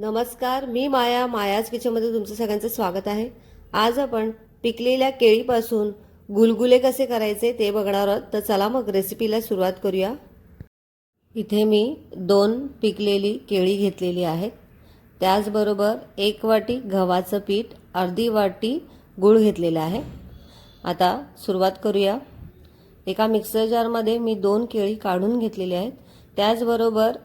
नमस्कार मी माया मायाज किचनमध्ये तुमचं सगळ्यांचं स्वागत आहे. आज आपण पिकलेल्या केळीपासून गुलगुले कसे करायचे ते बघणार आहोत. तर चला मग रेसिपीला सुरुवात करूया. इथे मी दोन पिकलेली केळी घेतलेली आहेत. त्याचबरोबर एक वाटी गव्हाचं पीठ अर्धी वाटी गूळ घेतलेला आहे. आता सुरुवात करूया. एका मिक्सर जारमध्ये मी दोन केळी काढून घेतलेली आहेत. त्याचबरोबर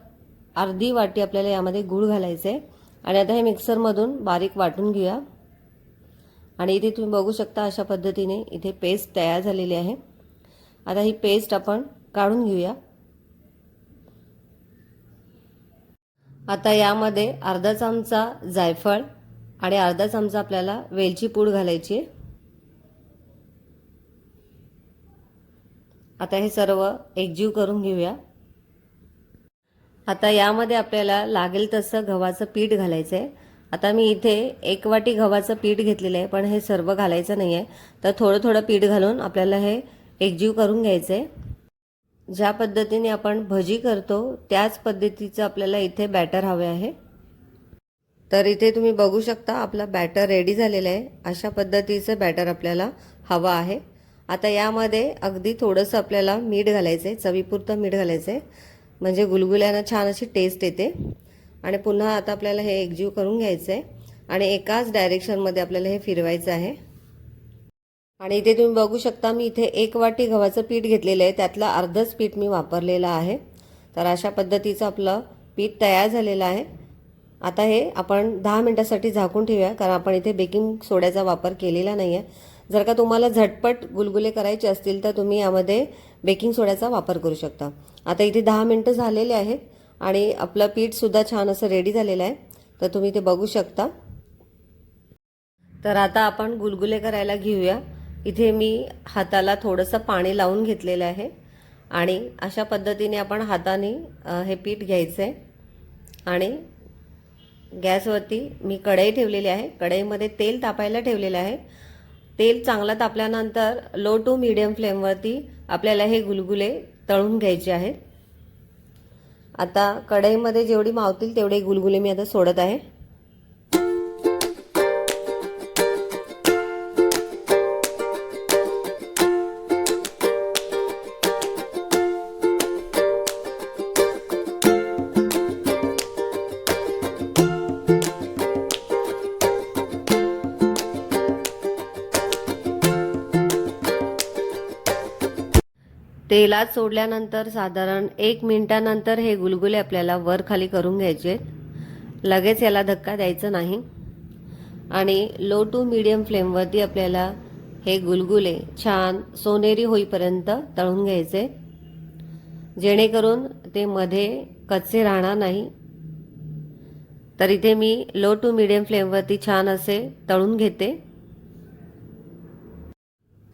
अर्धी वाटी आपल्याला यामध्ये गूळ घालायचं आहे. आणि आता हे मिक्सरमधून बारीक वाटून घेऊया. आणि इथे तुम्ही बघू शकता अशा पद्धतीने इथे पेस्ट तयार झालेली आहे. आता ही पेस्ट आपण काढून घेऊया. आता यामध्ये अर्धा चमचा जायफळ आणि अर्धा चमचा आपल्याला वेलची पूड घालायची आहे. आता हे सर्व एकजीव करून घेऊया. आता यामध्ये आपल्याला लागेल तसं गव्हाचं पीठ घालायचं आहे आता मी इथे एक वाटी गव्हाचं पीठ घेतलेलं आहे पण हे सर्व घालायचं नाही आहे तर थोडं थोडं पीठ घालून आपल्याला हे एकजीव करून घ्यायचं आहे ज्या पद्धतीने आपण भजी करतो त्याच पद्धतीचं आपल्याला इथे बॅटर हवे आहे. तर इथे तुम्ही बघू शकता आपला बॅटर रेडी झालेलं आहे. अशा पद्धतीचं बॅटर आपल्याला हवं आहे. आता यामध्ये अगदी थोडंसं आपल्याला मीठ घालायचं आहे चवीपुरतं मीठ घालायचं आहे म्हणजे गुलगुल्यांना छान अशी टेस्ट येते. आणि पुन्हा आता आपल्याला हे एकजीव करून घ्यायचं आहे आणि एकाच डायरेक्शनमध्ये आपल्याला हे फिरवायचं आहे. आणि इथे तुम्ही बघू शकता मी इथे एक वाटी गव्हाचं पीठ घेतलेलं आहे. त्यातलं अर्धच पीठ मी वापरलेलं आहे. तर अशा पद्धतीचं आपलं पीठ तयार झालेलं आहे. आता हे आपण दहा मिनटासाठी झाकून ठेवूया कारण आपण इथे बेकिंग सोड्याचा वापर केलेला नाही आहे जर का तुम्हाला झटपट गुलगुले करायचे असतील तर तुम्ही यामध्ये बेकिंग सोड्याचा वापर करू शकता. आता इथे दहा मिनटं झालेले आहेत आणि आपलं पीठसुद्धा छान असं रेडी झालेलं आहे. तर तुम्ही ते बघू शकता. तर आता आपण गुलगुले करायला घेऊया. इथे मी हाताला थोडंसं पाणी लावून घेतलेलं आहे. आणि अशा पद्धतीने आपण हाताने हे पीठ घ्यायचं आहे आणि गॅसवरती मी कढई ठेवलेली आहे. कढईमध्ये तेल तापायला ठेवलेलं आहे. तेल चांगलं तापल्यानंतर लो टू मीडियम फ्लेमवरती आपल्याला हे गुलगुले तळून घ्यायचे आहेत. आता कढईमध्ये जेवढी मावतील तेवढे गुलगुले मी आता सोडत आहे. तेलात सोडल्यानंतर साधारण एक मिनिटानंतर हे गुलगुले आपल्याला वर खाली करून घ्यायचे. लगेच याला धक्का द्यायचा नाही. आणि लो टू मीडियम फ्लेमवरती आपल्याला हे गुलगुले छान सोनेरी होईपर्यंत तळून घ्यायचे. जेणेकरून ते मध्ये कच्चे राहणार नाही. तर इथे मी लो टू मीडियम फ्लेमवरती छान असे तळून घेते.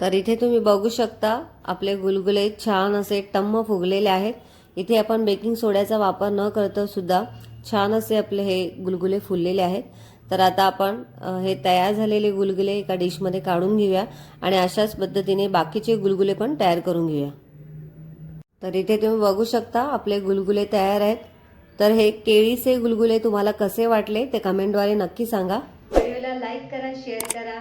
तर इथे तुम्ही बघू शकता आपले गुलगुले छान असे टम्म फुगलेले आहेत. इथे आपण बेकिंग सोड्याचा वापर न करता सुद्धा छान असे आपले हे गुलगुले फुललेले आहेत. तर आता आपण हे तयार झालेले गुलगुले एका डिशमध्ये काढून घेऊया आणि अशाच पद्धतीने बाकीचे गुलगुले पण तयार करून घेऊया. तर इथे तुम्ही बघू शकता आपले गुलगुले तयार आहेत. तर हे केळीचे गुलगुले तुम्हाला कसे वाटले ते कमेंटद्वारे नक्की सांगा. व्हिडिओला लाईक करा शेअर करा.